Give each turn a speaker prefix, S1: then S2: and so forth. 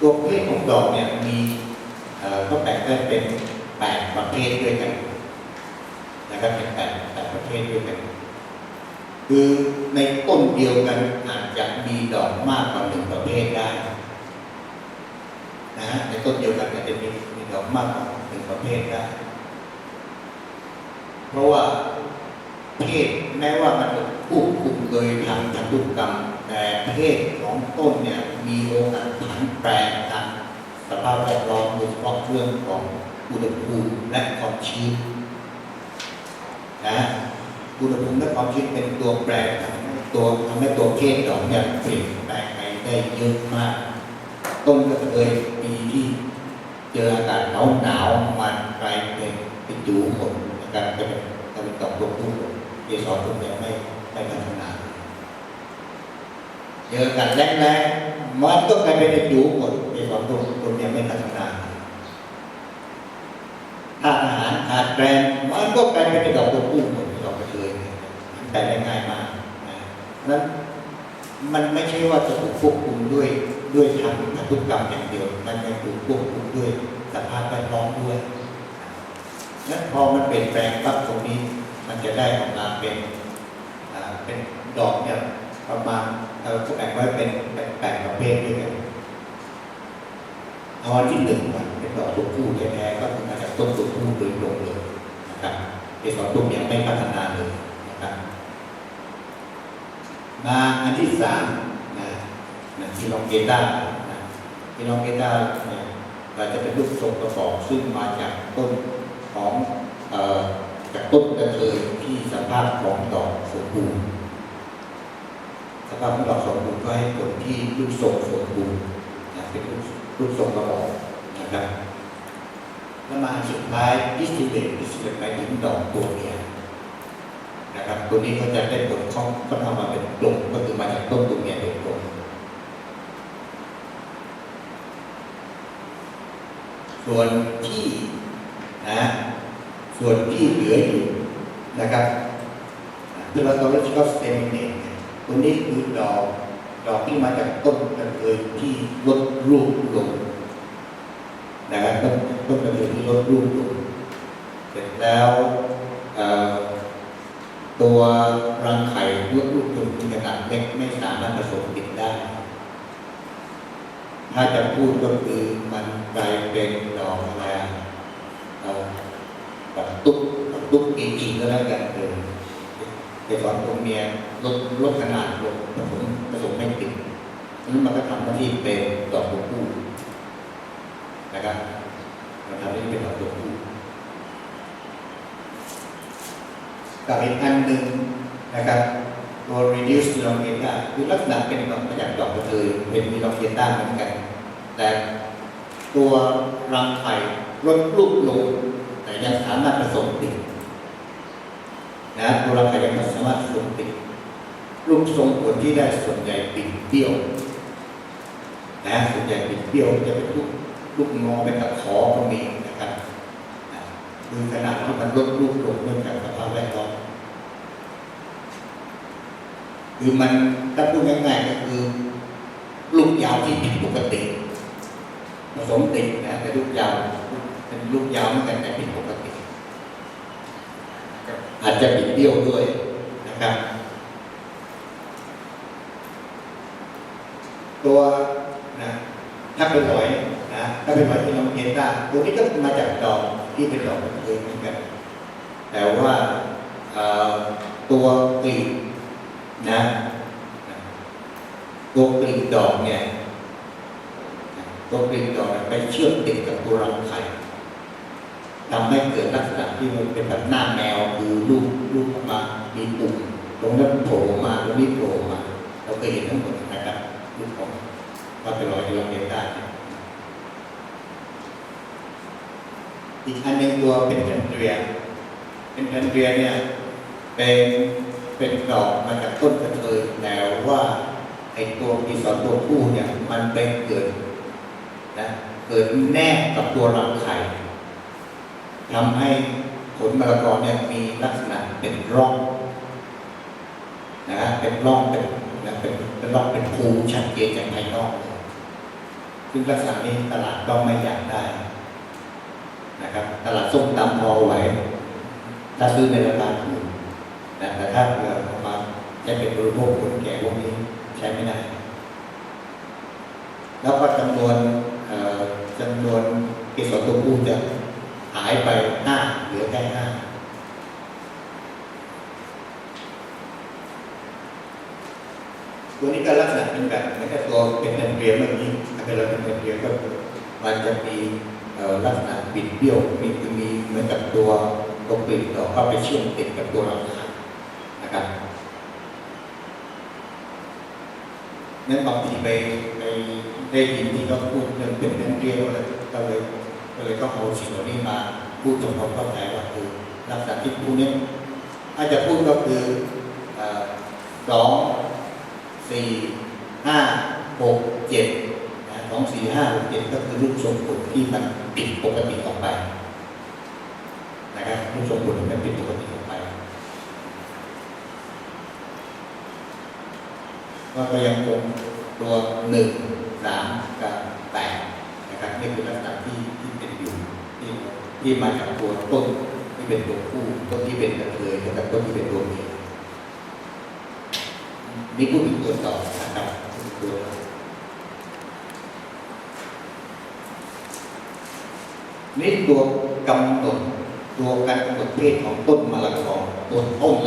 S1: ตัวเพศของดอกเนี่ยมีก็แบ่งได้เป็นแปดประเภทด้วยกันนะครับเป็นแปดแปดประเภทด้วยกัน คือในต้นเดียวกันอาจจะมีดอกมากกว่าหนึ่งประเภทได้นะฮะในต้นเดียวกันอาจจะมีมีดอกมากกว่าหนึ่งประเภทได้ เพราะว่าเพศแม้ว่ามันจะควบคุมโดยทางพันธุกรรมแต่เพศของต้นเนี่ย มีโอกาสผันแปรทางสภาพแวดล้อมโดยเฉพาะเรื่องของอุณหภูมิและความชื้นนะอุณหภูมิและความชื้นเป็นตัวแปรตัวทำให้ตัวเพศดอกเนี่ยเปลี่ยนแปลงไปได้เยอะมากต้นก็เคยปีที่เจออากาศหนาวหนาวมันกลายเป็นเป็นจูหมดนะครับก็เป็นก็เป็นดอกตัวผู้หมดเกสรตัวเนี้ไม่ไม่พัฒนาเจออากาศแรงๆ มันก็กลายเป็นจูหมดเกสรตัวตัวเนี้ไม่พัฒนาถ้าอาหารขาดแคลนมันก็กลายเป็นดอกตัวผู้หมดดอกกระเทยมันแปลได้ง่ายมากนั้นมันไม่ใช่ว่าจะถูกควบคุมด้วยด้วยทางพันธุกรรมอย่างเดียว มันยังถูกควบคุมด้วยสภาพแวดล้อมด้วยนั้นพอมันเปลี่ยนแปลงปั๊บตรงนี้ มันจะได้ออกมาเป็นอ่าเป็นดอกเนี่ย ประมาณเราแบ่งไว้เป็นแปดประเภทด้วยกันเอาอันที่หนึ่งก่อนเป็นดอกตัวผู้แท้ๆก็คือมาจากต้นตัวผู้โดยตรงเลยนะครับเกสรตัวเมียไม่พัฒนาเลยนะครับมาอันที่สามนะนะพิลองเกต้านะพิลองเกต้าเนี่ยเราจะเป็นรูปทรงกระบอกซึ่งมาจากต้นของเอ่อจากต้นกระเทยที่สภาพของดอกสมบูรณ สภาพของดอกสมบูรณ์ก็ให้ผลที่รูปทรงสมบูรณ์นะเป็นรูปรูปทรงกระบอกนะครับแล้วมาสุดท้ายดิสติเลตดิสติเลตหมายถึงดอกตัวเมียนะครับตัวนี้ก็จะได้ผลเขาก็ทำมาเป็นกลุ่มก็คือมาจากต้นตัวเมียโดยตรงส่วนที่นะส่วนที่เหลืออยู่นะครับคือเรา ตัวนี้คือดอก ดอกที่มาจากต้นกระเทยที่ลดรูปลงนะครับต้นต้นกระเทยที่ลดรูปลงเสร็จแล้วตัวรังไข่ลูกลูกตุ่นขนาดเล็กไม่สามารถผสมติดได้ ถ้าจะพูดก็คือมันกลายเป็นดอกอะไรแบบตุ๊กแบตุ๊กจริงๆก็แล้วกันเลย แต่สอนตัวเมียลดลดขนาดลงผสมผสมไม่ติดนั้นมันก็ทำหน้าที่เป็นดอกตัวผู้นะครับมันทำหน้าที่เป็นดอกตัวผู้กับอีกอันหนึ่งนะครับตัว reduce elongata คือลักษณะเป็นดอกมาจากดอกกระเทยเป็น elongata เหมือนกัน แต่ตัวรังไข่ลดรูปลงแต่ยังสามารถผสมติด นะตัวรังไข่ยังสามารถผสมติดรูปทรงผลที่ได้ส่วนใหญ่ปิดเบี้ยวนะส่วนใหญ่ปิดเบี้ยวจะเป็นรูปรูปงอเป็นตะขอก็มีนะครับคือขนาดที่มันลดรูปลงเนื่องจากสภาพแวดล้อมคือมันถ้าพูดง่ายๆก็คือลูกยาวที่ผิดปกติผสมติดนะแต่ลูกยาวเป็นลูกยาวเหมือนกันแต่ผิดปกติ อาจจะบิดเบี้ยวด้วยนะครับ ตัวนะถ้าเป็นหอยนะถ้าเป็นหอยที่น้องเห็นได้ตัวนี้ก็มาจากดอกที่เป็นดอกเทยเหมือนกัน แต่ว่าตัวกลีบนะตัวกลีบดอกเนี่ยตัวกลีบดอกไปเชื่อมติดกับตัวรังไข่ ทำให้เกิดลักษณะที่มันเป็นแบบหน้าแมวคือลูกลูกออกมา มีปุ่มตรงนั้นโผล่มาตรงนี้โผล่มาเราเคยเห็นทั้งหมดนะครับลูกของว่าเป็นรอยที่เราเห็นได้อีกอันหนึ่งตัวเป็นแพนเดรียเป็นแพนเดรียเนี่ยเป็นเป็นดอกมาจากต้นกระเทยแต่ว่าไอตัวกีสรตัวผู้เนี่ย มันเป็นเกิดนะเกิดแนบกับตัวรังไข่ ทำให้ผลมะละกอเนี่ยมีลักษณะเป็นร่องนะเป็นร่องเป็นนะเป็นเป็นร่องเป็นภูชัดเจนจากภายนอกซึ่งลักษณะนี้ตลาดก็ไม่อยากได้นะครับ ตลาดส้มตำพอไหวถ้าซื้อในราคาถูกนะแต่ถ้าเกิดเอามาใช้เป็นบริโภคคนแก่พวกนี้ใช้ไม่ได้ แล้วก็จำนวนเอ่อจำนวนเกสรตัวผู้จะายไปห้าเหลือแค่ห้าตัวนี้ก็ลักษณะเป็นแบบเหมือนกับตัวเป็นแอนเรียมแบบนี้ถ้าเป็นเราเป็นแอนเรียมก็มันจะมีลักษณะบิดเบี้ยวมีคือมีเหมือนกับตัวตัวกลีบดอกก็ไปเชื่อมติดกับตัวราคานะครับนั้นบางทีไปไปได้ยินที่เขาพูดเรื่องเป็นเรื่องเรียวอะไรก็เลย ก็เลยก็เอาสิ่งเหล่านี้มาพูดจนเขาเข้าใจว่าคือลักษณะที่พูดนี้ถ้าจะพูดก็คือสองสี่ห้าหกเจ็ดนะสองสี่ห้าหกเจ็ดก็คือรูปทรงผลที่มันผิดปกติออกไปนะครับรูปทรงผลที่มันผิดปกติออกไปก็ก็ยังคงตัวหนึ่งสามกับแปดนะครับนี่คือลักษณะ ที่มาจากตัวต้นที่เป็นตัวผู้ต้นที่เป็นกระเทยกับต้นที่เป็นตัวเมียนี่พูดถึงตัวต่อนะครับตัวนี่ตัวกำหนดตัวการกำหนดเพศของต้นมะละกอต้นต้น